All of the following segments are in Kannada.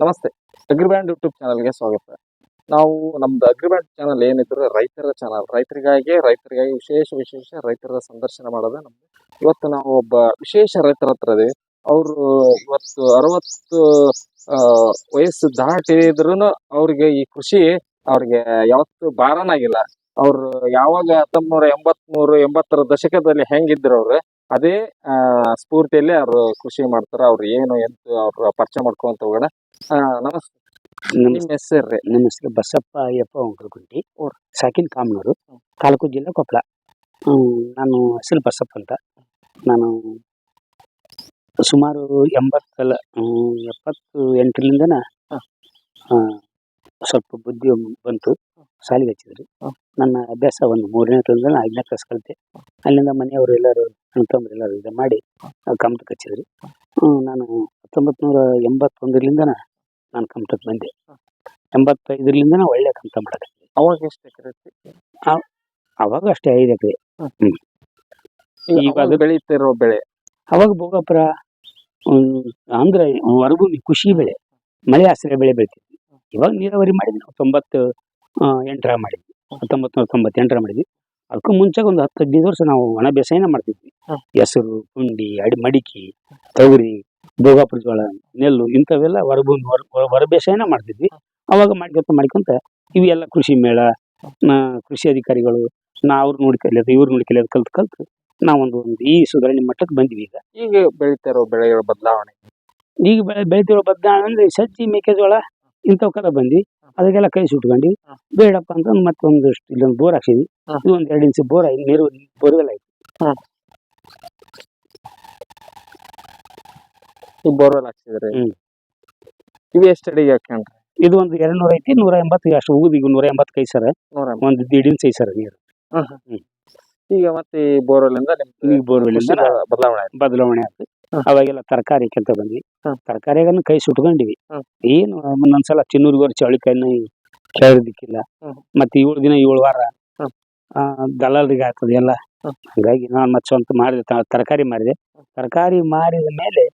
ನಮಸ್ತೆ. ಅಗ್ರಿಬ್ಯಾಂಡ್ ಯೂಟ್ಯೂಬ್ ಚಾನಲ್ಗೆ ಸ್ವಾಗತ. ನಾವು ನಮ್ದು ಅಗ್ರಿಬ್ಯಾಂಡ್ ಚಾನಲ್ ಏನಿದ್ರೆ ರೈತರ ಚಾನಲ್. ರೈತರಿಗಾಗಿ ರೈತರಿಗಾಗಿ ವಿಶೇಷ ವಿಶೇಷ ರೈತರ ಸಂದರ್ಶನ ಮಾಡೋದು ನಮ್ದು. ಇವತ್ತು ನಾವು ಒಬ್ಬ ವಿಶೇಷ ರೈತರ ಹತ್ರ ಇದೀವಿ. ಅವರು ಇವತ್ತು ಅರವತ್ತು ವಯಸ್ಸು ದಾಟಿದ್ರು ಅವ್ರಿಗೆ ಈ ಕೃಷಿ ಅವ್ರಿಗೆ ಯಾವತ್ತು ಭಾರನಾಗಿಲ್ಲ ಅವ್ರು ಯಾವಾಗ ಹತ್ತೊಂಬತ್ ನೂರ ಎಂಬತ್ಮೂರು, ಎಂಬತ್ತರ ದಶಕದಲ್ಲಿ ಹೆಂಗಿದ್ರು ಅವ್ರು, ಅದೇ ಸ್ಫೂರ್ತಿಯಲ್ಲಿ ಅವ್ರು ಕೃಷಿ ಮಾಡ್ತಾರ. ಅವ್ರು ಏನು, ಎಂತ ಅವ್ರ ಪರಿಚಯ ಮಾಡ್ಕೊಂತ ಹೋಗೋಣ. ನಮಸ್ತೆ. ನಮ್ಮ ಹೆಸರು ರೀ? ನಿಮ್ಮ ಹೆಸರು ಬಸಪ್ಪ ಅಯ್ಯಪ್ಪ ಒಂಕಲ್ಗುಂಟಿ ಸಾಕಿನ ಕಾಮನೂರು ತಾಲೂಕು ಜಿಲ್ಲೆ ಕೊಪ್ಪಳ. ನಾನು ಹೆಸರು ಬಸಪ್ಪ ಅಂತ. ನಾನು ಸುಮಾರು ಎಂಬತ್ತಲ್ಲ ಎಪ್ಪತ್ತು ಎಂಟರಿಂದನ ಸ್ವಲ್ಪ ಬುದ್ಧಿ ಬಂತು. ಶಾಲೆಗೆ ಹಚ್ಚಿದ್ರು. ನನ್ನ ಅಭ್ಯಾಸ ಒಂದು ಮೂರನೇ ಕ್ಲಾಸ್ದಿಂದ ಐದನೇ ಕ್ಲಾಸ್ ಕಲಿತೆ. ಅಲ್ಲಿಂದ ಮನೆಯವರು ಎಲ್ಲರೂ ತಮ್ಮರು ಎಲ್ಲರೂ ಇದು ಮಾಡಿ ಕಮ್ಟಕ್ಕೆ ಹಚ್ಚಿದ್ರು. ನಾನು ಹತ್ತೊಂಬತ್ತು ನೂರ ಎಂಬತ್ತೊಂದರಿಂದ ನಾನು ಕಮ್ಟಕ್ಕೆ ಬಂದೆ. ಎಂಬತ್ತೈದರಿಂದ ಒಳ್ಳೆ ಕಮ್ಟ ಮಾಡಿದೆ ಅವಾಗ ಎಷ್ಟು ಎಕರೆ ಅವಾಗ ಅಷ್ಟೇ ಐದು ಎಕರೆ. ಈಗ ಅದು- ಬೆಳೀತಿರೋ ಬೆಳೆ? ಅವಾಗ ಭೋಗಾಪುರ ಅಂದ್ರೆ ಹೊರಭೂಮಿ ಕೃಷಿ ಬೆಳೆ. ಮಳೆ ಆಶ್ರಯ ಬೆಳೆ ಬೆಳಿತಿದ್ವಿ ಇವಾಗ ನೀರಾವರಿ ಮಾಡಿದ್ವಿ ನಾವು ತೊಂಬತ್ತು ಎಂಟರ ಮಾಡಿದ್ವಿ. ಹತ್ತೊಂಬತ್ತು ನೂರ ತೊಂಬತ್ತೆಂಟರ ಮಾಡಿದ್ವಿ. ಅದಕ್ಕೂ ಮುಂಚೆ ಒಂದು ಹತ್ತು ಹದಿನೈದು ವರ್ಷ ನಾವು ಒಣ ಬೇಸಾಯನ ಮಾಡ್ತಿದ್ವಿ. ಹೆಸರು ಪುಂಡಿ ಅಡಿ ಮಡಿಕೆ ತೊಗರಿ ಭೋಗಾಪುರ ಜೋಳ ನೆಲ್ಲು ಇಂಥವೆಲ್ಲ ಹೊರಭೂಮಿ ಹೊರ ಬೇಸಾಯನ ಮಾಡ್ತಿದ್ವಿ. ಅವಾಗ ಮಾಡ್ಕೊಂತ ಮಾಡ್ಕೊಂತ ಇವೆಲ್ಲ ಕೃಷಿ ಮೇಳ ಕೃಷಿ ಅಧಿಕಾರಿಗಳು ನಾ ಅವ್ರು ನೋಡಿ ಕಲಿಯೋದು ಇವ್ರು ನೋಡಿ ಕಲಿಯೋದು ಕಲ್ತು ಕಲ್ತು ನಾವೊಂದು ಒಂದು ಈ ಸುಧಾರಣೆ ಮಟ್ಟಕ್ಕೆ ಬಂದ್ವಿ ಈಗ. ಈಗ ಬೆಳೀತಿರೋ ಬೆಳೆಗಳ ಬದಲಾವಣೆ? ಈಗ ಬೆಳೆ ಬೆಳಿತಿರೋ ಬದಲಾವಣೆ ಅಂದ್ರೆ ಸಜ್ಜಿ ಮೆಕ್ಕೆಜೋಳ ಇಂಥವಕ್ಕೆಲ್ಲ ಬಂದ್ವಿ ಅದಕ್ಕೆಲ್ಲ ಕೈ ಸುಟ್ಕೊಂಡು ಬೇಡಪ್ಪ ಅಂತ ಮತ್ತೊಂದಷ್ಟು ಇಲ್ಲೊಂದು ಬೋರ್ ಹಾಕ್ಸಿದ್ವಿ. ಇದು ಒಂದ್ ಎರಡು ಇಂಚು ಬೋರ್ ಆಗಿ ನೀರು ಬೋರ್ವೆಲ್ ಆಯ್ತು ಈ ಬೋರ್ವೆಲ್ ಹಾಕ್ಸಿದ್ರೆ? ಹ್ಮ್. ಇವು ಎಷ್ಟು ಅಡಿಗೆ ಹಾಕೊಂಡ್ರಿ ಇದು ಒಂದು ಎರಡು ನೂರ ಐತಿ ನೂರ ಎಂಬತ್ತು ಅಷ್ಟು ಹೋಗುದು ಈಗ ನೂರ ಎಂಬತ್ತು ಕೈ ಸರ. ನೂರ ಒಂದು ದೀಡ್ ಇಂಚ್ ಐ ಸರ ನೀರು. ಈಗ ಮತ್ತೆ ಈ ಬೋರ್ವೆಲ್ ಇಂದ ನಿಮ್ ಈಗ ಬೋರ್ವೆಲ್ ಕೃಷಿ ಬದಲಾವಣೆ ಆಯ್ತು. ಬದಲಾವಣೆ ಆಯ್ತು. ಹ. ಅವಾಗೆಲ್ಲ ತರಕಾರಿ ಕೆಂತ ಬಂದ್ವಿ ಹ. ಕೈ ಸುಟ್ಕೊಂಡಿವಿ ಹ. ಏನು ಒಂದೊಂದ್ಸಲ ಚಿನ್ನೂರ್ಗೋರ್ ಚೌಳಿಕಾಯಿನ ಕೇಳಿದಿಕ್ಕಿಲ್ಲ ಹ. ಮತ್ತೆ ಏಳು ದಿನ ಏಳು ವಾರ ಹ. ಆ, ದಲ್ಲಾಳ್ರಿಗೆ ಆಗ್ತದೆ ಎಲ್ಲ ಹ. ಹಾಗಾಗಿ ನಾನು ಮತ್ತೆ ಸ್ವಂತ ಮಾಡಿದೆ ತ- ತರಕಾರಿ ಮಾರಿದೆ ತರಕಾರಿ ಮಾರಿದ ಮೇಲೆ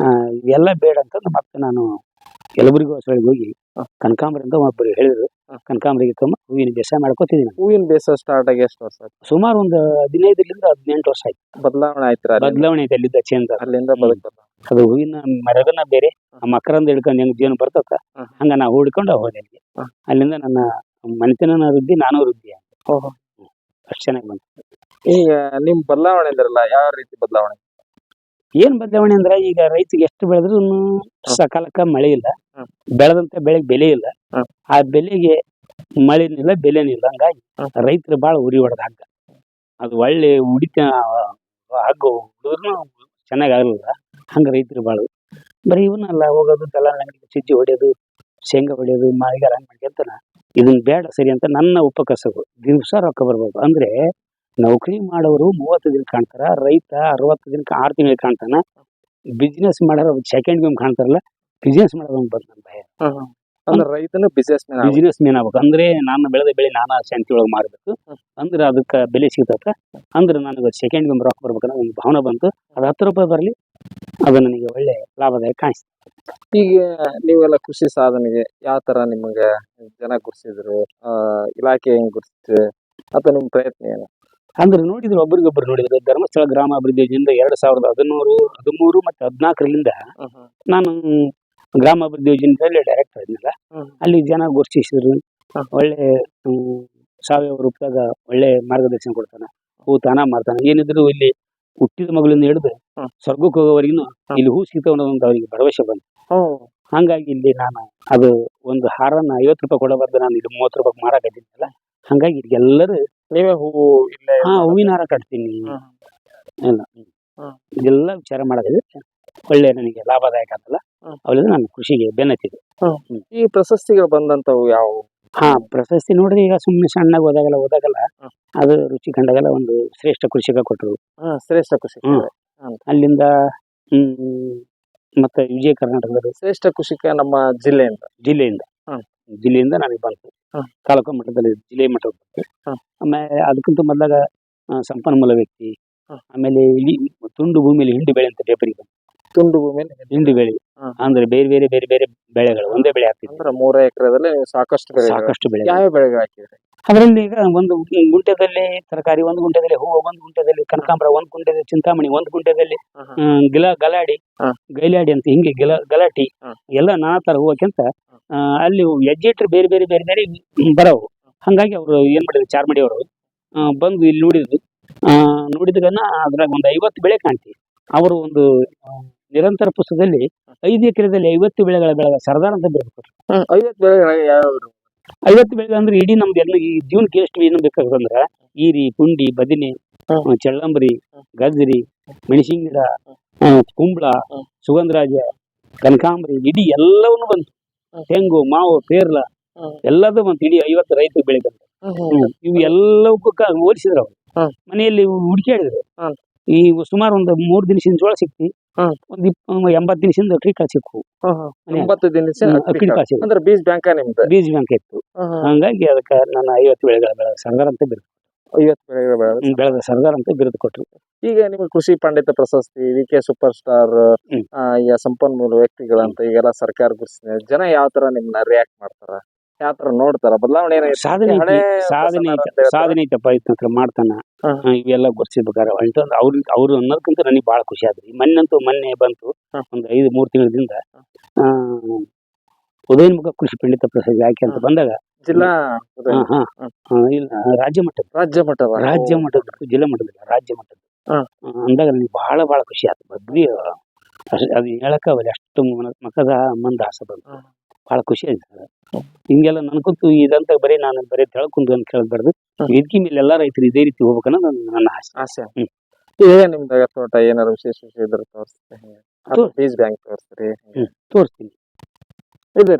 ಆ, ಇವೆಲ್ಲ ಬೇಡ ಅಂತಂದು ಮತ್ತೆ ನಾನು ಯಲಬುರ್ಗಿ ಹೊಸಳಿಗೆ ಹೋಗಿ ಹ. ಕನಕಾಂಬರಿ ಅಂತ ಒಬ್ಬರು ಹೇಳಿದ್ರು. ಕನಕಾಂಬರಿಗೆ ತುಂಬ ಹೂವಿನ ಬೇಸಾಯ ಮಾಡ್ಕೋತಿದ್ದೀನಿ ಹೂವಿನ ಬೇಸಾಯ ಸ್ಟಾರ್ಟ್ ಆಗಿ ಎಷ್ಟು ವರ್ಷ ಆಯ್ತು? ಸುಮಾರು ಒಂದು ಹದಿನೈದರಿಂದ ಹದಿನೆಂಟು ವರ್ಷ ಆಯ್ತು. ಬದಲಾವಣೆ ಆಯ್ತು ಬದಲಾವಣೆ ಐತೆ ಅಲ್ಲಿದ್ದ ಚೇಂಜ್ ಅಲ್ಲಿಂದ. ಅದು ಹೂವಿನ ಮರಗನ ಬೇರೆ ನಮ್ಮ ಮಕರಂದ ಹಿಡ್ಕೊಂಡು ಹೆಂಗ್ ಜೀವನ ಬರ್ತಕ್ಕ ಹಂಗ ನಾ ಹೂಡ್ಕೊಂಡು ಹೋದೆ ಅಲ್ಲಿ. ಅಲ್ಲಿಂದ ನನ್ನ ಮನೆತನ ವೃದ್ಧಿ ನಾನು ವೃದ್ಧಿ ಅಷ್ಟು ಓಹೋ. ಅಷ್ಟ್ ಚೆನ್ನಾಗಿ ಬಂತು. ಈಗ ನಿಮ್ ಬದಲಾವಣೆ ಅಂದ್ರಲ್ಲ ಯಾವ ರೀತಿ ಬದಲಾವಣೆ? ಏನ್ ಬದಲಾವಣೆ ಅಂದ್ರೆ ಈಗ ರೈತರಿಗೆ ಎಷ್ಟು ಬೆಳೆದ್ರು ಸಕಾಲಕ್ಕ ಮಳೆ ಇಲ್ಲ. ಬೆಳೆದಂತ ಬೆಳೆಗೆ ಬೆಲೆ ಇಲ್ಲ. ಆ ಬೆಲೆಗೆ ಮಳೆನಿಲ್ಲ ಬೆಲೆನಿಲ್ಲ ಹಂಗಾಗಿ. ರೈತರು ಬಾಳ ಉರಿ ಹೊಡೆದ ಹಗ್ಗ. ಅದು ಒಳ್ಳೆ ಉಡಿತ ಹಗ್ಗ ಹುಡುಗ್ರು ಚೆನ್ನಾಗಿ ಆಗಲಿಲ್ಲ. ಹಂಗ ರೈತರು ಬಾಳು ಬರೀ ಇವನ್ನಲ್ಲ ಹೋಗೋದು ದಲ್ಲಾಳ ಚಿಜ್ಜಿ ಹೊಡೆಯೋದು ಶೇಂಗಾ ಹೊಡೆಯೋದು ಮಾಳಿಗಾರ ಹಂಗ್ ಮಾಡ್ಕೊಂತಾನ ಇದನ್ ಬೇಡ ಸರಿ ಅಂತ ನನ್ನ ಉಪಕಸಬು ದಿವ್ಸ ರೊಕ್ಕ ಬರ್ಬೇಕು ಅಂದ್ರೆ ನೌಕರಿ ಮಾಡೋರು ಮೂವತ್ತು ದಿನ ಕಾಣ್ತಾರ ರೈತ ಅರವತ್ತು ದಿನಕ್ಕೆ ಆರು ತಿಂಗಳು ಕಾಣ್ತಾನ. ಬಿಸ್ನೆಸ್ ಮಾಡೋರು ಸೆಕೆಂಡ್ ಗೇಮ್ ಕಾಣ್ತಾರಲ್ಲ ಬಿಸ್ನೆಸ್ ಮಾಡೋದು ಬಂತು ನನ್ನ ಭಯ ಅಂದ್ರೆ ರೈತನ ಬಿಸ್ನೆಸ್ ಬಿಸ್ನೆಸ್ ಮೇನ್ ಆಗ್ಬೇಕು. ಅಂದ್ರೆ ನಾನು ಬೆಳೆದ ಬೆಳೆ ನಾನು ಶಾಂತಿ ಒಳಗೆ ಮಾರಬೇಕು. ಅಂದ್ರೆ ಅದಕ್ಕೆ ಬೆಲೆ ಸಿಗ್ತತ್ತ ಅಂದ್ರೆ ನನಗೆ ಸೆಕೆಂಡ್ ಗೇಮ್ ರೊಕ್ಕ ಬರ್ಬೇಕನ್ನೋ ಒಂದು ಭಾವನೆ ಬಂತು. ಅದು ಹತ್ತು ರೂಪಾಯಿ ಬರಲಿ ಅದು ನನಗೆ ಒಳ್ಳೆ ಲಾಭದಾಯಕ ಕಾಣಿಸ್ತದೆ ಈಗ ನೀವೆಲ್ಲ ಕೃಷಿ ಸಾಧನೆಗೆ ಯಾವ ತರ ನಿಮಗೆ ಜನ ಗುರ್ಸಿದ್ರು? ಇಲಾಖೆ ಹೆಂಗ್ ಗುರ್ಸಿದ್ರು ಅಥವಾ ನಿಮ್ ಪ್ರಯತ್ನ ಏನು? ಅಂದ್ರೆ ನೋಡಿದ್ರು ಒಬ್ರಿಗೊಬ್ರು ನೋಡಿದ್ರು ಧರ್ಮಸ್ಥಳ ಗ್ರಾಮ ಅಭಿವೃದ್ಧಿ ಯೋಜನೆಯಿಂದ ಎರಡ್ ಸಾವಿರದ ಹದಿನೂರು ಹದಿಮೂರು ಮತ್ತೆ ಹದಿನಾಲ್ಕರಿಂದ ನಾನು ಗ್ರಾಮ ಅಭಿವೃದ್ಧಿ ಯೋಜನೆಯಲ್ಲಿ ಡೈರೆಕ್ಟರ್ ಇದ್ನಲ್ಲ. ಅಲ್ಲಿ ಜನ ಗುರುತಿಸಿದ್ರು ಒಳ್ಳೆ ಸಾವಯವ ರೂಪದಾಗ ಒಳ್ಳೆ ಮಾರ್ಗದರ್ಶನ ಕೊಡ್ತಾನ. ಹೂ ತಾನ ಮಾಡ್ತಾನ. ಏನಿದ್ರು ಇಲ್ಲಿ ಹುಟ್ಟಿದ ಮಗಳಿಂದ ಹಿಡಿದು. ಸ್ವರ್ಗಕ್ಕೆ ಹೋಗೋವರೆಗೂ ಇಲ್ಲಿ ಹೂ ಸಿಗ್ತಾವ ಅನ್ನೋದೊಂದು ಅವರಿಗೆ ಭರವಸೆ ಬಂತು. ಹಂಗಾಗಿ ಇಲ್ಲಿ ನಾನು ಅದು ಒಂದು ಹಾರನ್ನ ಐವತ್ತು ರೂಪಾಯಿ ಕೊಡಬಾರ್ದು. ನಾನು ಇಲ್ಲಿ ಮೂವತ್ತು ರೂಪಾಯಿ ಮಾರಾಕತ್ತಿದ್ದಲ್ಲ ಹಂಗಾಗಿ ಎಲ್ಲರೂ ನೀವೇ ಹೂವು ಇಲ್ಲೇ ಹಾ ಹೂವಿನ ಹಾರ ಕಟ್ತೀನಿ. ಎಲ್ಲ ಹ್ಮ್. ಇದೆಲ್ಲ ವಿಚಾರ ಮಾಡೋದಿದೆ ಒಳ್ಳೆ ನನಗೆ ಲಾಭದಾಯಕ ಅಂತಲ್ಲ ಹ್ಮ್. ಅವಳಿಂದ ನಾನು ಕೃಷಿಗೆ ಬೆನ್ನತ್ತಿದೆ ಈ ಪ್ರಶಸ್ತಿಗಳು ಬಂದಂತವು ಯಾವ ಹಾ ಪ್ರಶಸ್ತಿ ನೋಡ್ರಿ ಈಗ ಸುಮ್ಮನೆ ಸಣ್ಣಗೆ ಹೋದಾಗಲ್ಲ ಹೋದಾಗಲ್ಲ ಹ್ಮ್. ಅದು ರುಚಿ ಕಂಡಾಗಲ್ಲ ಒಂದು ಶ್ರೇಷ್ಠ ಕೃಷಿಕ ಕೊಟ್ಟರು ಶ್ರೇಷ್ಠ ಕೃಷಿ ಹ್ಮ್. ಅಲ್ಲಿಂದ ಹ್ಮ್ ಮತ್ತೆ ವಿಜಯ ಕರ್ನಾಟಕದ ಶ್ರೇಷ್ಠ ಕೃಷಿಕ ನಮ್ಮ ಜಿಲ್ಲೆಯಿಂದ ಜಿಲ್ಲೆಯಿಂದ ಹ್ಮ್. ಜಿಲ್ಲೆಯಿಂದ ನನಗೆ ಬಂತು. ತಾಲೂಕು ಮಟ್ಟದಲ್ಲಿ ಜಿಲ್ಲೆ ಮಟ್ಟದಲ್ಲಿ ಬಂತು ಆಮೇಲೆ ಅದಕ್ಕಿಂತ ಮೊದಲಾಗ ಸಂಪನ್ಮೂಲ ವ್ಯಕ್ತಿ ಆಮೇಲೆ ಇಳಿ ತುಂಡು ಭೂಮಿಯಲ್ಲಿ ಹಿಂಡಿ ಬೆಳೆ ಅಂತ ಪೇಪರ್ ಇದೆ ತುಂಡು ಭೂಮಿಯಲ್ಲಿ ಹಿಂಡಿ ಬೆಳೆ. ಅಂದ್ರೆ ಬೇರೆ ಬೇರೆ ಬೇರೆ ಬೇರೆ ಬೆಳೆಗಳು ಒಂದೇ ಬೆಳೆ ಹಾಕ್ತಿದ್ವಿ. ಅಂದ್ರೆ ಮೂರ ಎಕರೆದಲ್ಲಿ ಸಾಕಷ್ಟು ಬೆಳೆ ಸಾಕಷ್ಟು ಬೆಳೆ ಯಾವ ಬೆಳೆ ಹಾಕಿದ್ರೆ? ಅದರಲ್ಲಿ ಈಗ ಒಂದು ಗುಂಟೆದಲ್ಲಿ ತರಕಾರಿ ಒಂದು ಗುಂಟೆದಲ್ಲಿ ಹೂವು ಒಂದು ಗುಂಟೆದಲ್ಲಿ ಕನಕಾಂಬರ ಒಂದು ಗುಂಟೆದಲ್ಲಿ ಚಿಂತಾಮಣಿ ಒಂದು ಗುಂಟೆದಲ್ಲಿ ಗಿಲ ಗಲಾಡಿ. ಗೈಲಾಡಿ ಅಂತ ಹಿಂಗೆ ಗಿಲ ಗಲಾಟಿ. ಎಲ್ಲ ನಾನಾ ತರ ಹೂವಕ್ಕಿಂತ ಅಲ್ಲಿ ಹೆಜ್ಜೆಟ್ರು ಬೇರೆ ಬೇರೆ ಬೇರೆ ಬೇರೆ ಬರವು. ಹಂಗಾಗಿ ಅವರು ಏನ್ ಮಾಡಿದ್ರು ಚಾರ್ಮಡಿ ಅವರು. ಬಂದು ಇಲ್ಲಿ ನೋಡಿದ್ರು. ಆ, ನೋಡಿದ್ಗನ್ನ ಅದ್ರಾಗ ಒಂದು ಐವತ್ತು ಬೆಳೆ ಕಾಣ್ತಿ ಅವರು ಒಂದು ನಿರಂತರ ಪುಸ್ತಕದಲ್ಲಿ ಐದು ಎಕರೆದಲ್ಲಿ ಐವತ್ತು ಬೆಳೆಗಳ ಬೆಳೆದ ಸರ್ದಾರ್ ಅಂತ ಬೆಳೆ ಐವತ್ತು ಬೆಳೆಗಳು ಯಾವ ಐವತ್ತು ಬೆಳೆ ಅಂದ್ರೆ ಇಡೀ ನಮ್ದು ಎಲ್ಲ ಈ ಜೀವನಕ್ಕೆ ಎಷ್ಟು ಏನು ಬೇಕಾಗಂದ್ರ ಈರಿ ಪುಂಡಿ ಬದಿನೆ. ಚಳ್ಳಂಬರಿ ಗಜ್ರಿ ಮೆಣಸಿನ ಗಿಡ ಕುಂಬಳ ಸುಗಂಧರಾಜ ಕನಕಾಂಬರಿ ಇಡೀ ಎಲ್ಲವನ್ನು ಬಂತು. ತೆಂಗು ಮಾವು ಪೇರ್ಲ ಎಲ್ಲದು ಒಂದು ಇಡೀ ಐವತ್ತು ರೈತರು ಬೆಳಿತಾರೆ. ಇವೆಲ್ಲವಕ್ಕೂ ಇವು ಎಲ್ಲವಕ್ಕೂ ಹೋಲಿಸಿದ್ರು ಅವ್ರು. ಮನೆಯಲ್ಲಿ ಹುಡುಕಾಡಿದ್ರು. ಈ ಸುಮಾರು ಒಂದು ಮೂರು ದಿನಸಿನ ಜೋಳ ಸಿಕ್ತಿ. ಒಂದ್ ಎಂಬತ್ತು ದಿನಸಿಂದ ಅಕ್ರಿ ಕಾಳು ಸಿಕ್ಕು. ಮನೆ ಒಂಬತ್ತು ದಿನ ಅಕ್ರಿ ಕಾಳು. ಸಿಕ್ಕು ಅಂದ್ರೆ ಬೀಜ ಬ್ಯಾಂಕ ನಿಮ್ದು? ಬೀಜ ಬ್ಯಾಂಕ್ ಇತ್ತು. ಹಂಗಾಗಿ ಅದಕ್ಕೆ ನನ್ನ ಐವತ್ತು ಬೆಳೆಗಳ ಸಂಗರ ಅಂತ ಬಿರುದು ಐವತ್ತು ಬೆಳೆಗಳು ಬೆಳೆದ ಸರ್ದಾರ್ ಅಂತ ಬಿರುದು ಕೊಟ್ರು. ಈಗ ನಿಮ್ಗೆ ಕೃಷಿ ಪಂಡಿತ ಪ್ರಶಸ್ತಿ ವಿ ಕೆ ಸೂಪರ್ ಸ್ಟಾರ್ ಈ ಈಗ ಸಂಪನ್ಮೂಲ ವ್ಯಕ್ತಿಗಳಂತ ಈಗೆಲ್ಲ ಸರ್ಕಾರ ಗುರುತಿಸಿದೆ. ಜನ ಯಾವ ತರ ನಿಮ್ನ ರಿಯಾಕ್ಟ್ ಮಾಡ್ತಾರ? ಯಾವ ತರ ನೋಡ್ತಾರ? ಬದಲಾವಣೆ? ಸಾಧನೆ ಸಾಧನೆ ಐತಿ, ಸಾಧನೆ ಇತ್ತಂತ್ರ ಮಾಡ್ತಾನ. ಇವೆಲ್ಲ ಗುರ್ಸಿರ್ಬೇಕಾರೆ ಅಂತಂದ್ ಅವ್ರ ಅವ್ರು ಅನ್ನೋದಕ್ಕಿಂತ ನನಗೆ ಬಹಳ ಖುಷಿ ಆದ್ರಿ ಮೊನ್ನಂತೂ ಮೊನ್ನೆ ಬಂತು. ಒಂದು ಐದು ಮೂರು ತಿಂಗಳಿಂದ ಉದಯನ್ ಉದಯನ್ಮುಖ ಕೃಷಿ ಪಂಡಿತ ಪ್ರಶಸ್ತಿ ಯಾಕೆ ಅಂತ ಬಂದಾಗ ಜಿಲ್ಲಾ ಹಾ, ಹಾ, ಹ್ಮ್. ಇಲ್ಲ ರಾಜ್ಯ ಮಟ್ಟ ರಾಜ್ಯ ಮಟ್ಟ ರಾಜ್ಯ ಮಟ್ಟ ಜಿಲ್ಲಾ ಮಟ್ಟದ ರಾಜ್ಯ ಮಟ್ಟದ. ಅಂದಾಗ ನನಗೆ ಬಹಳ ಬಹಳ ಖುಷಿ ಆಯ್ತು ಬದ್ರಿ ಅಷ್ಟ್- ಅದು ಹೇಳಕ್ಕಾಗಲ್ಲ ಅಷ್ಟು ಮನ- ಮಕದ ಮಂದ ಆಸೆ ಬಂತು. ಬಹಳ ಖುಷಿ ಆಯ್ತು. ಹಿಂಗೆಲ್ಲ ನನ್ಕಂತೂ ಇದಂತ ಬರೀ ನಾನು ಬರೀ ತೆಳ್ಕೊಂಡ್ ಅಂತ ಕೇಳಬಾರ್ದು. ಇದ್ಕಿ ಮೇಲೆ ಎಲ್ಲಾ ರೈತರು ಇದೇ ರೀತಿ ಹೋಗ್ಬೇಕನ್ನೋ ನನ್ನ- ನನ್ನ ಆಸೆ. ಆಸೆ. ಹ್ಮ್. ಈಗ ನಿಮ್ದಾಗ ತೋಟ ಏನಾರ ವಿಶೇಷ ವಿಷಯ ಇದ್ರೆ ತೋರಿಸ್ತೀರಿ ತೋರ್- ಬೀಜ ಬ್ಯಾಂಕ್ ತೋರಿಸ್ತೀನಿ. ಇದ್ರಿ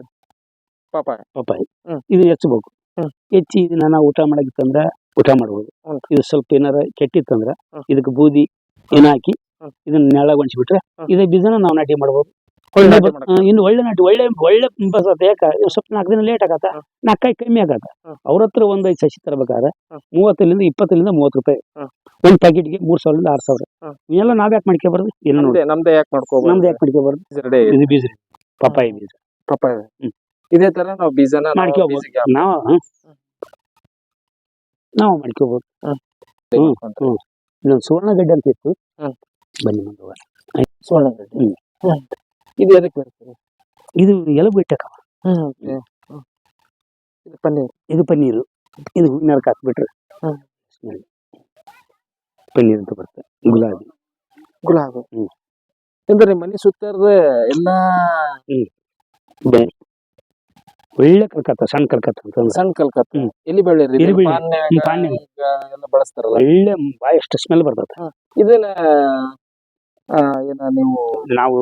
ಪಾಪಾಯ ಪಪ್ಪಾಯಿ ಹ್ಮ್. ಇದು ಹೆಚ್ಚಬೇಕು ಹ್ಮ್. ಹೆಚ್ಚಿ ಇದನ್ನ ನಾವು ಊಟ ಮಾಡಕ್ಕಿತ್ತಂದ್ರ ಊಟ ಮಾಡಬಹುದು ಹ್ಮ್. ಇದು ಸ್ವಲ್ಪ ಏನಾರ ಕೆಟ್ಟಿತ್ತಂದ್ರ ಹ್ಮ್. ಇದಕ್ಕೆ ಬೂದಿ ಏನ ಹಾಕಿ ಹ್ಮ್. ಇದನ್ನ ನೆಳಗೊಣಿಸ್ಬಿಟ್ರೆ ಹ್ಮ್. ಇದೇ ಬೀಜನ ನಾವು ನಾಟಿ ಮಾಡಬಹುದು ಒಳ್ಳೆ ಇನ್ನು ನಾಟಿ ಬ- ಮಾಡಕ್ ಆ, ಇನ್ನು ಒಳ್ಳೆ ನಾಟಿ ಒಳ್ಳೆ ಒಳ್ಳೆ ಬಸ ಯಾಕ ಇವ್ ಸ್ವಲ್ಪ ನಾಲ್ಕು ದಿನ ಲೇಟ್ ಆಗತ್ತ ಹ್ಮ್. ನಾಲ್ಕಾಯಿ ಕಮ್ಮಿ ಆಗತ್ತ ಹ್ಮ್. ಅವ್ರ ಹತ್ರ ಒಂದ್ ಐದು ಸಸಿ ತರಬೇಕಾದ್ರೆ ಹ್ಮ್. ಮೂವತ್ತರಿಂದ ಇಪ್ಪತ್ತರಿಂದ ಮೂವತ್ತು ರೂಪಾಯಿ ಹ್ಮ್. ಒಂದ್ ಪ್ಯಾಕೆಟ್ಗೆ ಮೂರ್ ಸಾವಿರದಿಂದ ಆರ್ ಸಾವಿರ ಹ್ಮ್. ಇವೆಲ್ಲ ನಾವ್ ಯಾಕೆ ಮಾಡ್ಕೊಬಾರ್ದು ಇಲ್ಲ ನೋಡಿ ನಮ್ದೇ ನಮ್ದೇ ಯಾಕೆ ಮಾಡ್ಕೋಬಾರ್ದು ನಮ್ದು ಯಾಕೆ ಮಾಡ್ಕೊಬಾರ್ದು ಇದು ಬೀಜ ರೀ. ಪಪ್ಪಾಯಿ ಬೀಜ ಪಪ್ಪಾಯ ಹ್ಮ್. ಇದೇ ತರ ನಾವು ಬೀಜನ ನಾವು ಮಾಡ್ಕೊಬೋದು ಬೀಜಕ್ಕೆ ನಾವು ಹ್ಮ್. ನಾವು ಮಾಡ್ಕೋಬಹುದು ಹಾಕ್ತೀವಿ ಹ್ಮ್. ಅನ್ಕೊಂಡ್ರೆ. ಇದೊಂದು ಸುವರ್ಣಗಡ್ಡೆ ಅಂತ ಇತ್ತು ಹ್ಮ್. ಬನ್ನಿ ಮುಂದುವ ಸುವರ್ಣಗಡ್ಡೆ. ಹ್ಮ್. ಹ್ಮ್. ಇದು ಎದಕ್ಕೆ ಬರ್ತದೆ ಇದು ಎಲುಬು ಇಟ್ಟಕ ಹ್ಮ್ okay. ಹ್ಮ್. ಇದು ಪನ್ನೀರ್ ಇದು ಪನ್ನೀರು ಇದು ಹೂವಿನ ಅರ್ಕ ಹಾಕ್ಬಿಟ್ರೆ ಹ್ಮ್. ಸ್ಮೆಲ್ ಪನ್ನೀರ್ ಅಂತ ಬರುತ್ತೆ ಗುಲಾಬಿ ಗುಲಾಬಿ ಹ್ಮ್. ಅಂದ್ರೆ ಮನೆ ಸುತ್ತಾರದ ಎಲ್ಲಾ ಒಳ್ಳೆ ಕಲ್ಕತ್ತ ಸಣ್ಣ ಕಲ್ಕತ್ತ ಅಂತಂದ್ರೆ ಸಣ್ಣ ಕಲ್ಕತ್ತ. ಹ್ಮ್. ಎಲ್ಲಿ ಬೆಳಿರಿ ಹ್ಮ್, ಪಾನ್ಯಾಗ. ಬಳಸ್ತಾರಲ್ಲ? ಒಳ್ಳೆ ಬಾಯಷ್ಟು ಸ್ಮೆಲ್ ಬರ್ತದೆ. ಇದನ್ನ ಆ, ಏನ ನೀವು? ನಾವು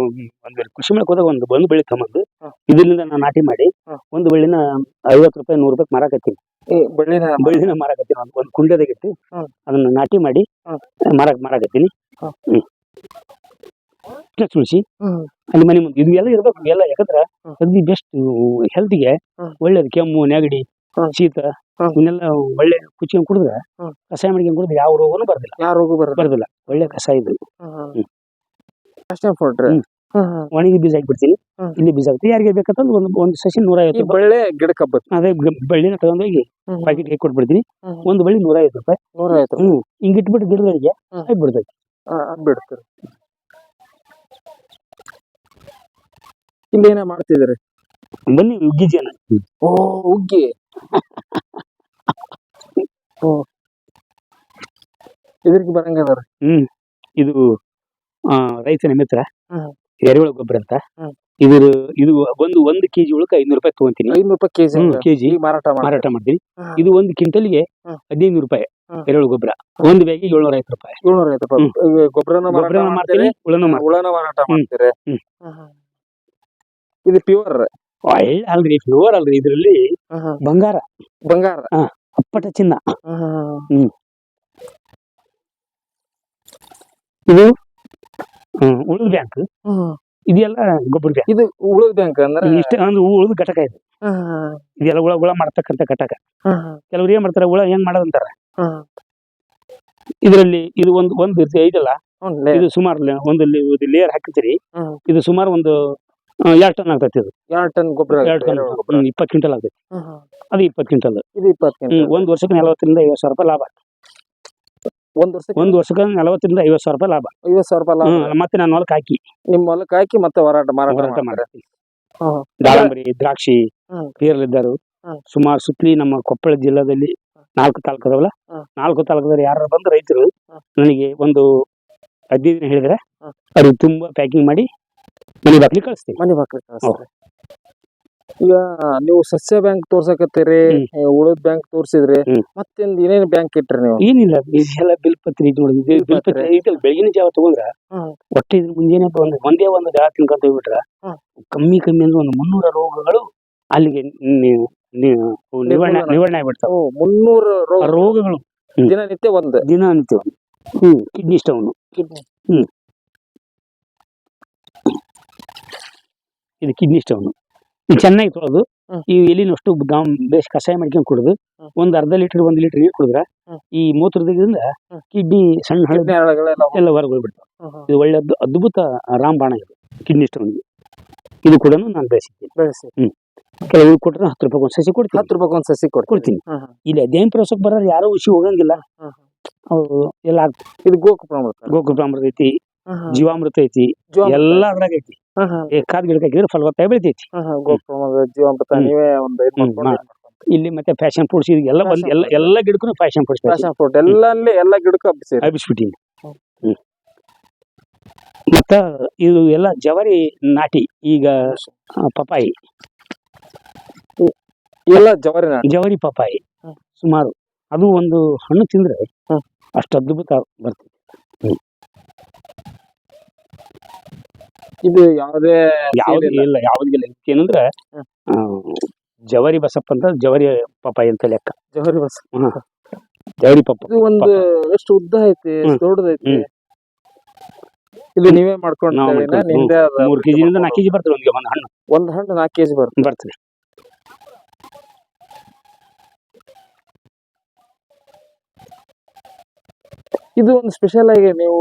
ಒಂದ್ ಕೃಷಿ ಮೇಲೆ ಹೋದಾಗ ಒಂದು ಬಂದು ಬೆಳಿ ತಗೊಂಡು ಹ್ಮ್. ಇದರಿಂದ ನಾನು ನಾಟಿ ಮಾಡಿ. ಒಂದು ಬೆಳ್ಳಿನ ಐವತ್ತು ರೂಪಾಯಿ ನೂರು ರೂಪಾಯಿ ಮಾರಾಕತ್ತೀನಿ ಈ ಬೆಳ್ಳಿನ ಬೆಳ್ಳಿನ ಮಾರಾಕತ್ತೀನಿ ಒಂದು ಒಂದು ಕುಂಡದಾಗ ಇಟ್ಟು. ಅದನ್ನ ನಾಟಿ ಮಾಡಿ ಮಾರಾಕ ಮಾರಾಕ್ ಮಾರಾಕತ್ತೀನಿ ಹ್ಮ್. ತುಳಸಿ. ಹ್ಮ್. ಅಲ್ಲಿ ಮನೆ ಮುಂದೆ. ಇದು ಎಲ್ಲ ಇರ್ಬೇಕು ಎಲ್ಲ ಯಾಕಂದ್ರೆ. ಅಗ್ದಿ ಬೆಸ್ಟ್ ಹೆಲ್ತ್ಗೆ. ಒಳ್ಳೇದು ಕೆಮ್ಮು ನೆಗಡಿ ಶೀತ. ಇವನ್ನೆಲ್ಲ ಒಳ್ಳೆ ಕುಚ್ಕೊಂಡ್ ಕುಡಿದ್ರೆ. ಕಷಾಯ ಮಾಡ್ಕೊಂಡ್ ಕುಡಿದ್ರೆ ಯಾವ ರೋಗನು ಬರ್ದಿಲ್ಲ. ಯಾವ ರೋಗ ಬರ್ದಿಲ್ಲ. ಒಳ್ಳೆ ಕಷಾಯ ಇದು. ಅಷ್ಟೇ. ಒಣಗಿ ಬೀಜ ಹಾಕ್ಬಿಡ್ತೀನಿ. ಇಲ್ಲಿ ಬೀಜ ಹಾಕ್ತೀನಿ ಯಾರಿಗೆ ಬೇಕಂತಂದ್ರೆ ಒಂದು ಒಂದು ಸಸಿ ನೂರ ಐವತ್ತು ಬಳ್ಳಿ ಗಿಡಕ್ಕೆ ಅದೇ ಬಳ್ಳಿನ ತಗೊಂಡೋಗಿ ಪ್ಯಾಕೆಟ್ ಹಾಕಿ ಕೊಟ್ಬಿಡ್ತೀನಿ. ಒಂದು ಬಳ್ಳಿ ನೂರ ಐವತ್ತು ರೂಪಾಯಿ. ನೂರ ಐವತ್ತು ಹ್ಮ್. ಹಿಂಗ್ ಇಟ್ಬಿಟ್ಟು ಗಿಡಗಳಿಗೆ. ಹಾಕ್ಬಿಡ್ತೈತಿ ಬಿಡ್ತೀರಿ ಇಲ್ಲಿ ಏನ ಮಾಡ್ತಿದ್ದಾರೆ? ಬನ್ನಿ ಉಗ್ಗಿಜೇನ ಓ ಉಗ್ಗಿ. ಓ. ಇದ್ರಿಗೆ ಬರಂಗದಾರ ಹ್ಮ್ ಇದು ರೈತನ ಮಿತ್ರ. ಎರೆಹುಳ ಗೊಬ್ಬರ ಅಂತ. ಇದ್ರ ಇದು ಒಂದು ಒಂದ್ ಕೆಜಿ ಉಳಕ ಐನೂರು ರೂಪಾಯಿ ತಗೊಂತೀನಿ. ಐನೂರು ರೂಪಾಯಿ ಕೆಜಿ ಕೆಜಿ ಮಾರಾಟ ಮಾರಾಟ ಮಾಡ್ತೀನಿ. ಇದು ಒಂದು ಕ್ವಿಂಟಲ್ಗೆ ಹ್ಮ್. ಹದಿನೈದು ರೂಪಾಯಿ. ಎರೆಹುಳ ಗೊಬ್ಬರ. ಒಂದು ಬ್ಯಾಗಿಗೆ ಏಳ್ನೂರ ಐವತ್ತು ರೂಪಾಯಿ. ಏಳ್ನೂರ ಐವತ್ತು ರೂಪಾಯಿ ಗೊಬ್ಬರನ ಮಾರಾಟ ಗೊಬ್ಬರ ಮಾಡ್ತೀನಿ ಹುಳನ ಮಾರಾಟ. ಮಾಡ್ತೀರಿ. ಇದು ಪ್ಯೂರ್ ಒಳ್ಳೆ ಅಲ್ರಿ ಪ್ಯೂರ್ ಅಲ್ರಿ ಇದರಲ್ಲಿ ಬಂಗಾರ. ಬಂಗಾರ. ಅಪ್ಪಟ ಚಿನ್ನ. ಹ್ಮ್. ಇದು ಉಳಿದ ಬ್ಯಾಂಕ್. ಇದೆಲ್ಲ ಗೊಬ್ಬರ ಬ್ಯಾಂಕ್ ಇದು ಉಳಿದ ಬ್ಯಾಂಕ್ ಅಂದ್ರೆ? ಇಷ್ಟ ಅಂದ್ರೆ ಉಳಿದ ಘಟಕ ಇದು. ಇದೆಲ್ಲ ಹುಳ ಹುಳ ಮಾಡ್ತಕ್ಕಂಥ ಘಟಕ. ಕೆಲವ್ರು ಏನ್ ಮಾಡ್ತಾರೆ ಹುಳ ಹೆಂಗ್ ಮಾಡೋದಂತಾರ. ಇದರಲ್ಲಿ ಇದು ಒಂದು ಒಂದು ರೀತಿ ಐದಲ್ಲ ಇದು ಸುಮಾರು ಒಂದು ಲೇಯರ್ ಹಾಕಿರ್ತೀರಿ. ಇದು ಸುಮಾರು ಒಂದು ಎರಡು ಟನ್ ಆಗ್ತೈತಿ ಅದು ಎರಡ್ ಟನ್ ಗೊಬ್ಬರ ಎರಡು ಟನ್ ಇಪ್ಪತ್ತು ಕ್ವಿಂಟಲ್ ಆಗ್ತೈತಿ. ಅದು ಇಪ್ಪತ್ತು ಕ್ವಿಂಟಲ್. ಇದು ಇಪ್ಪತ್ತು ಹ್ಮ್ ಒಂದ್ ವರ್ಷಕ್ಕೆ ನಲವತ್ತರಿಂದ ಐವತ್ತು ಸಾವಿರ ರೂಪಾಯಿ ಲಾಭ ಒಂದ್ ವರ್ಷಕ್ಕೆ? ಒಂದ್ ವರ್ಷಕ್ಕೆ ನಲವತ್ತರಿಂದ ಐವತ್ತು ಸಾವಿರ ರೂಪಾಯಿ ಲಾಭ. ಐವತ್ ಸಾವಿರ ರೂಪಾಯಿ ಲಾಭ. ಮತ್ತೆ ನಾನು ಹೊಲಕ್ಕೆ ಹಾಕಿ. ನಿಮ್ಮ ಹೊಲಕ್ಕೆ ಹಾಕಿ ಮತ್ತೆ ಹೋರಾಟ ಮಾರಾಟ ಮಾಡ್ತೀನಿ ದಾಳಂಬರಿ ದ್ರಾಕ್ಷಿ ಹ್ಮ್. ಸುಮಾರು ಸುತ್ತಲಿ ನಮ್ಮ ಕೊಪ್ಪಳ ಜಿಲ್ಲಾದಲ್ಲಿ ನಾಲ್ಕು ತಾಲೂಕು ಅದಾವಲ್ಲ ನಾಲ್ಕು ತಾಲೂಕದಲ್ಲಿ ಯಾರು ಬಂದು ರೈತರು ನನಗೆ ಒಂದು ಹದಿನೈದು ದಿನ ಹೇಳಿದ್ರೆ ಅದು ಅವ್ರಿಗೆ ತುಂಬಾ ಪ್ಯಾಕಿಂಗ್ ಮಾಡಿ ಮನೆ ಬಾಕ್ಲಿ ಕಳಿಸ್ತೀವಿ ಮನಿ ಬಾಕ್ಲಿ ಕಳಿಸ್ತಾರೆ ಈಗ ನೀವು ಸಸ್ಯ ಬ್ಯಾಂಕ್ ತೋರ್ಸಕತ್ತೀರಿ ಹ್ಮ್. ಉಳಿದ ಬ್ಯಾಂಕ್ ತೋರ್ಸಿದ್ರಿ ಮತ್ತೆ ಮತ್ತೊಂದು ಏನೇನ್ ಬ್ಯಾಂಕ್ ಇಟ್ರಿ ನೀವು? ಏನಿಲ್ಲ ಇದೆಲ್ಲ ಬಿಲ್ ಪತ್ರಿ ಇದು ನೋಡಿದ್ವಿ ಬಿಲ್ ಪತ್ರೆ. ಐತಲ್ಲ ಬೆಳಗಿನ ಜಾವ ತಗೊಂಡ್ರ ಹ್ಮ್. ಒಟ್ಟೆ ಇದ್ರ ಮುಂಜಾನೆ ಒಂದು ಒಂದೇ ಒಂದು ಜಾಗ ತಿನ್ಕೊಂತ ಹೋಗ್ಬಿಟ್ರ ಕಮ್ಮಿ ಕಮ್ಮಿ ಅಂದ್ರೆ ಒಂದು ಮುನ್ನೂರ ರೋಗಗಳು ಅಲ್ಲಿಗೆ ನೀವು ನೀವು ನಿವಾರಣೆ. ನಿವಾರಣೆ ಆಗ್ಬಿಡ್ತಾವ. ಮುನ್ನೂರ ಮುನ್ನೂರು ರೋಗ ರೋಗಗಳು. ದಿನನಿತ್ಯ ಒಂದು. ದಿನ ಒಂದು. ಹ್ಮ್ ಕಿಡ್ನಿ ಸ್ಟೋನ್ ಕಿಡ್ನಿ ಇದು ಕಿಡ್ನಿ ಸ್ಟೋನ್ ಇದು ಚೆನ್ನಾಗಿ ತೊಳೆದು. ಈ ಎಲಿನಷ್ಟು ಗಾಮ್ ಬೇಸ್ ಕಷಾಯ ಮಾಡ್ಕೊಂಡು ಕುಡಿದು. ಒಂದ್ ಅರ್ಧ ಲೀಟರ್ ಒಂದ್ ಲೀಟರ್ ನೀರು ಕುಡಿದ್ರ ಈ ಮೂತ್ರದಿಂದ. ಕಿಡ್ನಿ ಸಣ್ಣ ಹಳದಿ ಎಲ್ಲ ಹೊರಗೆ ಹೋಗ್ಬಿಡ್ತಾವೆ. ಇದು ಒಳ್ಳೆ ಅದ್ಭುತ ಅದ್ಭುತ ರಾಮಬಾಣ ಇದು ಕಿಡ್ನಿ ಸ್ಟೋನ್ ಇದು ಕೂಡ ನಾನು ಬೆಳೆಸಿದ್ದೀನಿ ಬೆಳೆಸಿ ಕೆಲವು ಕೊಟ್ಟರೆ ಹತ್ತು ರೂಪಾಯಿ ಒಂದು ಸಸಿ ಕೊಡ್ತೀನಿ ಹತ್ತು ರೂಪಾಯಿ ಒಂದ್ ಸಸಿ ಕೊಡ್ತೀನಿ ಕೊಡ್ತೀನಿ ಹ್ಮ್, ಹ್ಮ್. ಇಲ್ಲಿ ಅಧ್ಯಯನ ಪ್ರವಾಸಕ್ಕೆ ಬರೋರು ಯಾರು ಉಸಿ ಹೋಗಂಗಿಲ್ಲ ಹ್ಮ್, ಹ್ಮ್. ಅವ್ರು ಎಲ್ಲ ಆಗ್ತದೆ ಇದು ಗೋಕುಪ್ರಾಮೃತ ಗೋಕೃಪಾಮೃತ ಐತಿ ಹ್ಮ್, ಹ್ಮ್. ಜೀವಾಮೃತ ಐತಿ ಜೀವಾಮೃತ. ಎಲ್ಲ ಅದ್ರಾಗ ಐತಿ ಕಾದ್ ಗಿಡಕ್ಕೆ ಹಾಕಿದ್ರೆ ಫಲವತ್ತಾಗಿ ಬೆಳಿತೈತಿ. ಜೀವಾಮೃತ ನೀವೇ ಒಂದು ಇದು ಹ್ಮ್, ಮಾಡ್ಕೊಂಡು ಇಲ್ಲಿ ಮತ್ತೆ ಫ್ಯಾಷನ್ ಫುಡ್ಸ್ ಎಲ್ಲ ಎಲ್ಲ. ಎಲ್ಲ ಗಿಡಕ್ಕೂ ಫ್ಯಾಷನ್ ಫುಡ್ಸ್ ಫ್ಯಾಷನ್ ಫ್ರೂಟ್ ಎಲ್ಲ ಎಲ್ಲ ಗಿಡಕ್ಕೂ ಹಬ್ಬಿಸಿ. ಹಬ್ಬಿಸ್ಬಿಟ್ಟಿನಿ. ಮತ್ತ ಇದು ಎಲ್ಲ ಜವರಿ ನಾಟಿ ಈಗ ಪಪಾಯಿ ಎಲ್ಲ ಜವರಿ ಜವರಿ ಪಪಾಯಿ ಸುಮಾರು. ಅದು ಒಂದು ಹಣ್ಣು ತಿಂದ್ರೆ. ಅಷ್ಟು ಅದ್ಭುತ ಬರ್ತದೆ ಇದು ಯಾವುದೇ ಯಾವ್ದು ಇಲ್ಲ. ಯಾವ್ದಿಲ್ಲ. ಏನಂದ್ರೆ ಜವರಿ ಬಸಪ್ಪ ಅಂತ ಜವರಿ ಪಪ್ಪಾಯಿ ಅಂತ ಲೆಕ್ಕ. ಜವರಿ ಬಸಪ್ಪ. ಜವರಿ ಪಪ್ಪ ಇದು ಒಂದು ಎಷ್ಟು ಉದ್ದ ಐತಿ. ಎಷ್ಟು ದೊಡ್ಡದೈತಿ ಇದು ನೀವೇ ಮಾಡ್ಕೊಂಡು ನಾವ್ ಮಾಡ್ಕೊಂಡ್- ನಿಮ್ದೇ ಆದ ಮೂರ್ ಕೆಜಿ ನಾಲ್ಕು ಕೆಜಿ ಬರ್ತದೆ ಒಂದು ಒಂದು ಹಣ್ಣು. ಒಂದ್ ಹಣ್ಣು ನಾಲ್ಕು ಕೆಜಿ ಬರ್ತದೆ. ಬರ್ತದೆ. ಇದು ಒಂದು ಸ್ಪೆಷಲ್ ಆಗಿ ನೀವು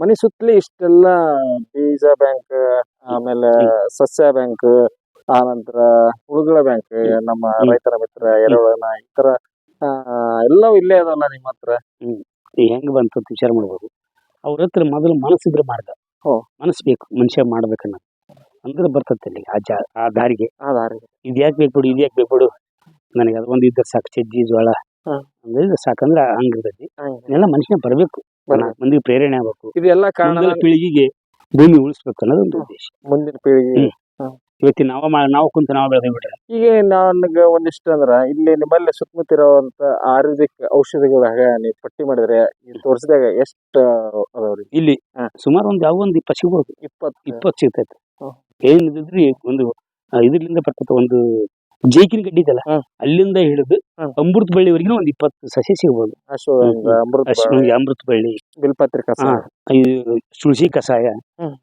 ಮನೆ ಸುತ್ತಲೇ ಇಷ್ಟೆಲ್ಲ ಬೀಜ ಬ್ಯಾಂಕ್ ಆಮೇಲೆ ಸಸ್ಯ ಬ್ಯಾಂಕ್ ಆ ನಂತರ ಹುಳುಗಳ ಬ್ಯಾಂಕ್ ನಮ್ಮ ರೈತರ ಮಿತ್ರ ಎರೆಹುಳನ ಈ ತರ ಎಲ್ಲವೂ ಇಲ್ಲೇ ಅದಲ್ಲ ನಿಮ್ಮ ಹತ್ರ. ಹ್ಮ್. ಹೆಂಗ್ ಬಂತು ಅಂತ ವಿಚಾರ ಮಾಡ್ಬೋದು. ಅವ್ರ ಹತ್ರ ಮೊದಲು ಮನಸ್ಸಿದ್ರೆ ಮಾಡ್ದ. ಹೋ. ಮನಸ್ಸು ಬೇಕು ಮನುಷ್ಯ ಮಾಡ್ಬೇಕನ್ನ ಅಂದ್ರೆ ಬರ್ತತ್ತೆ ಅಲ್ಲಿ ಆ ಜಾ ಆ ದಾರಿಗೆ. ಆ ಇದು ಯಾಕೆ ಬೇಕು ಬಿಡು ಇದು ಯಾಕೆ ಬೇಕು ಬಿಡು. ನನಗೆ ಅದು ಒಂದು ಇದ್ದರೆ ಸಾಕು ಚಜ್ಜಿ ಜೋಳ ಅಂದ್ರೆ ಸಾಕಂದ್ರೆ ಹಂಗಿರ್ತೈತಿ. ಹಂಗೆ. ಎಲ್ಲ ಮನುಷ್ಯನ ಬರಬೇಕು. ಬರ್ಬೇಕು. ಮಂದಿಗೆ ಪ್ರೇರಣೆ ಆಗ್ಬೇಕು. ಇದೆಲ್ಲ ಕಾರಣ ಮುಂದಿನ ಪೀಳಿಗೆಗೆ ಭೂಮಿ ಉಳಿಸ್ಬೇಕು ಅನ್ನೋದು ಒಂದು ಉದ್ದೇಶ. ಮುಂದಿನ ಪೀಳಿಗೆ ಹ್ಮ್. ಇವತ್ತಿನ ನಾವು ಮಾ- ನಾವು ಕುಂತ ನಾವು ಬೆಳೆದ ಬಿಟ್ರೆ? ಈಗ ನನಗ ಒಂದಿಷ್ಟು ಅಂದ್ರ ಇಲ್ಲಿ ನಿಮ್ಮಲ್ಲಿ ಸುತ್ತಮುತ್ತ ಇರುವಂತ ಆಯುರ್ವೇದಿಕ್ ಔಷಧಿಗಳ ನೀವು ಪಟ್ಟಿ ಮಾಡಿದ್ರೆ ಈ ತೋರ್ಸಿದಾಗ ಎಷ್ಟ ಅದಾವ್ರಿ? ಇಲ್ಲಿ ಹಾ. ಸುಮಾರು ಒಂದು ಯಾವ ಒಂದು ಇಪ್ಪತ್ತು ಸಿಗ್ಬೋದು. ಇಪ್ಪತ್ತು. ಇಪ್ಪತ್ತು ಸಿಗ್ತೈತೆ. ಏನಿದ್ರಿ ಒಂದು ಆ, ಇದರಿಂದ ಬರ್ತೈತೆ ಒಂದು ಜೈಕಿನ ಗಡ್ಡಿ ಇದೆಲ್ಲ ಹ್ಮ್. ಅಲ್ಲಿಂದ ಹಿಡಿದು ಹ್ಮ್. ಅಮೃತ ಬಳ್ಳಿವರೆಗಿನ ಒಂದು ಇಪ್ಪತ್ತು ಸಸಿ ಸಿಗ್ಬೋದು ಅಶ್ವಗಂಧ ಅಮೃತ ಬಳ್ಳಿ ಬಿಲ್ಪತ್ರಿ ಕಸ ಸುಳಸಿ ಇದು ತುಳಸಿ ಕಷಾಯ ಹ್ಮ್.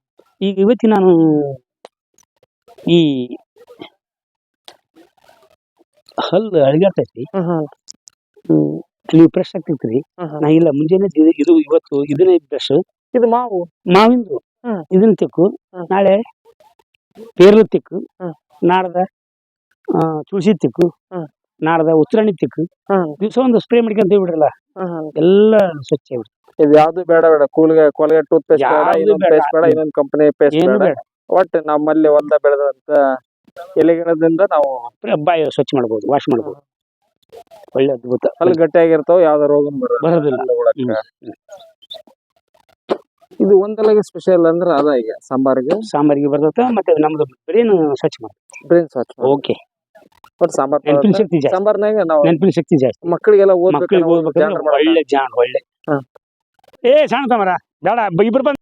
ಈಗ ಇವತ್ತಿ ನಾನು ಈ ಹಲ್ಲು ಅಳಗಾಡ್ತೈತಿ ಹ್ಮ್ ಹ್ಮ್ ಹ್ಮ್, ನೀವು ಫ್ರೆಶ್ ಆಗ್ತೈತ್ರಿ ಹ್ಮ್ ಹ್ಮ್. ನಾ ಇಲ್ಲ ಮುಂಜಾನೆ ಇದು- ಇದು ಇವತ್ತು ಇದನ್ನೇ ಬ್ರಷ್ ಇದು ಮಾವು ಮಾವಿಂದು ಹ್ಮ್. ಇದನ್ನ ತಿಕ್ಕು ಹ್ಮ್. ನಾಳೆ ಪೇರ್ಲು ತಿಕ್ಕು ಹ್ಮ್. ನಾಡ್ದ ತುಳಸಿ ತಿಕ್ಕು. ನಾಡ್ದ ಉತ್ತರಾಣಿ ತಿಕ್ಕು ದಿವಸ ಒಂದು ಸ್ಪ್ರೇ ಮಾಡ್ಕೊಂತ ಬಿಡ್ರಲ್ಲ. ಎಲ್ಲ ಸ್ವಚ್ಛ. ಇದು ಯಾವ್ದು ಬೇಡ ಬೇಡ. ಕೂಲ್ಗೆ ಕೊಲ್ಗೆ ಟೂತ್ ಪೇಸ್ಟ್ ಬೇಡ ಇನ್ನೊಂದ್ ಬೇಡ. ಪೇಸ್ಟ್ ಬೇಡ ಇನ್ನೊಂದ್ ಕಂಪನಿ ಪೇಸ್ಟ್ ಬೇಡ. ಒಟ್ಟು ನಮ್ಮಲ್ಲಿ ಹೊಲ್ದ ಬೆಳೆದಂತ ಎಲೆಗಿಡದಿಂದ ನಾವು ಬಾಯಿ ಸ್ವಚ್ಛ ಮಾಡ್ಬೋದು ವಾಶ್ ಮಾಡ್ಬೋದು. ಒಳ್ಳೆ ಅದ್ಭುತ. ಅಲ್ಲಿ ಗಟ್ಟಿಯಾಗಿರ್ತಾವ ಯಾವ್ದು ರೋಗ ಬರೋದಿಲ್ಲ. ಇದು ಒಂದಲಗೆ ಸ್ಪೆಷಲ್ ಅಂದ್ರೆ ಅದ ಈಗ ಸಾಂಬಾರಿಗೆ. ಸಾಂಬಾರಿಗೆ ಬರ್ತೈತೆ ಮತ್ತೆ ನಮ್ದು ಬ್ರೇನ್ ಸ್ವಚ್ಛ ಮಾಡ್ತೀವಿ ಬ್ರೇನ್ ಸ್ವಚ್ಛ ಓಕೆ ಒಟ್ಟು ಸಾಂಬಾರ್ ನೆನಪಿನ ಶಕ್ತಿ ಜಾಸ್ತಿ. ಸಾಂಬಾರ್ನಾಗ ನಾವು ನೆನಪಿನ ಶಕ್ತಿ ಜಾಸ್ತಿ. ಮಕ್ಕಳಿಗೆಲ್ಲ ಮಕ್ಕಳಿಗೆ ಓದ್ಬೇಕು ಓದ್ಬೇಕಂದ್ರೆ ಒಳ್ಳೆ ಜಾಣ ಒಳ್ಳೆ. ಹಾ. ಏ ಸಣ್ಣ ತಮರ ಬೇಡ ಇಬ್ರು ಬಂದ್